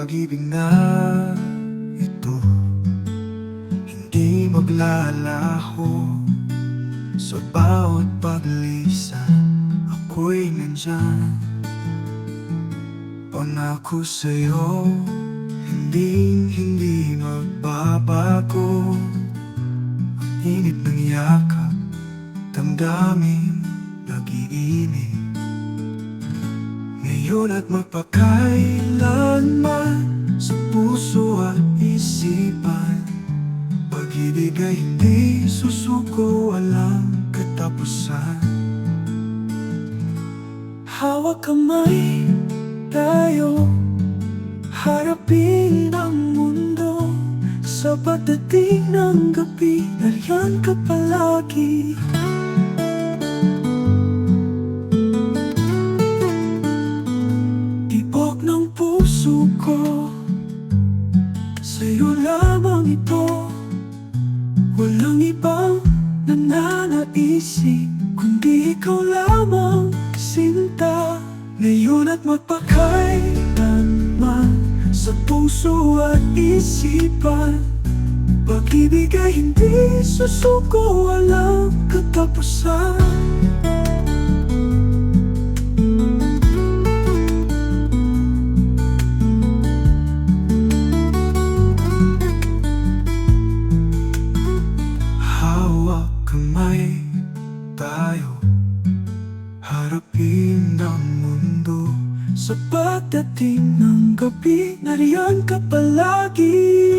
pag-ibig na ito. Hindi maglalaho. Sa bawat paglisan Ako'y nandyan. Pangako sa'yo Hindi, hindi magbabago. Ang init ng yakap Damdamin, nag-iinit ngayon at magpakailanman Sa puso at isipan. Pag-ibig ay hindi susuko Walang katapusan. Hawak kamay tayo Harapin ang mundo Sa pagdating ng gabi nananaisip Kundi ikaw lamang sinta. Ngayon at magpakailanman Sa puso at isipan. Pag-ibig ay hindi susuko? Walang katapusan Tanggapin mundo. Sa pagdating ng gabi Nariyan ka palagi.